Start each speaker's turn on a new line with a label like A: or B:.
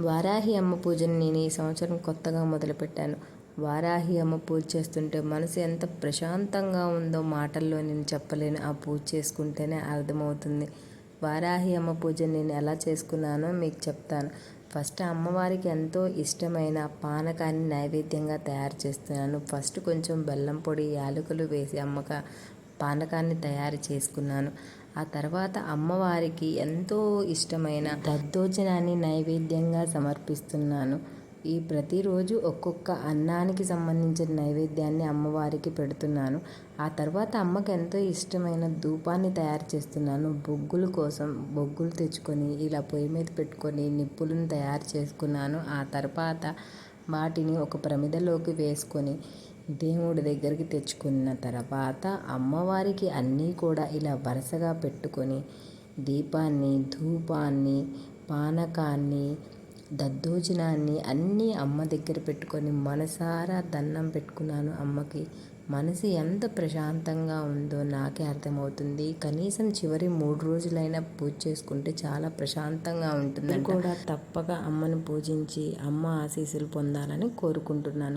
A: వారాహి అమ్మ పూజను నేను ఈ సంవత్సరం కొత్తగా మొదలుపెట్టాను. వారాహి అమ్మ పూజ చేస్తుంటే మనసు ఎంత ప్రశాంతంగా ఉందో మాటల్లో నేను చెప్పలేను. ఆ పూజ చేసుకుంటేనే అర్థమవుతుంది. వారాహి అమ్మ పూజ నేను ఎలా చేసుకున్నానో మీకు చెప్తాను. ఫస్ట్ అమ్మవారికి ఎంతో ఇష్టమైన పానకాన్ని నైవేద్యంగా తయారు చేస్తున్నాను. ఫస్ట్ కొంచెం బెల్లం పొడి యాలకులు వేసి అమ్మక పానకాన్ని తయారు చేసుకున్నాను. ఆ తర్వాత అమ్మవారికి ఎంతో ఇష్టమైన దద్దోజనాన్ని నైవేద్యంగా సమర్పిస్తున్నాను. ఈ ప్రతిరోజు ఒక్కొక్క అన్నానికి సంబంధించిన నైవేద్యాన్ని అమ్మవారికి పెడుతున్నాను. ఆ తర్వాత అమ్మకి ఎంతో ఇష్టమైన ధూపాన్ని తయారు చేస్తున్నాను. బొగ్గుల కోసం బొగ్గులు తెచ్చుకొని ఇలా పొయ్యి మీద పెట్టుకొని నిప్పులను తయారు చేసుకున్నాను. ఆ తర్వాత వాటిని ఒక ప్రమిదలోకి వేసుకొని దేవుడి దగ్గరికి తెచ్చుకున్న తర్వాత అమ్మవారికి అన్నీ కూడా ఇలా వరుసగా పెట్టుకొని దీపాన్ని ధూపాన్ని పానకాన్ని దద్దోజనాన్ని అన్నీ అమ్మ దగ్గర పెట్టుకొని మనసారా దండం పెట్టుకున్నాను అమ్మకి. మనసు ఎంత ప్రశాంతంగా ఉందో నాకే అర్థమవుతుంది. కనీసం చివరి మూడు రోజులైనా పూజ చేసుకుంటే చాలా ప్రశాంతంగా ఉంటుంది కూడా తప్పక అమ్మను పూజించి అమ్మ ఆశీస్సులు పొందాలని కోరుకుంటున్నాను.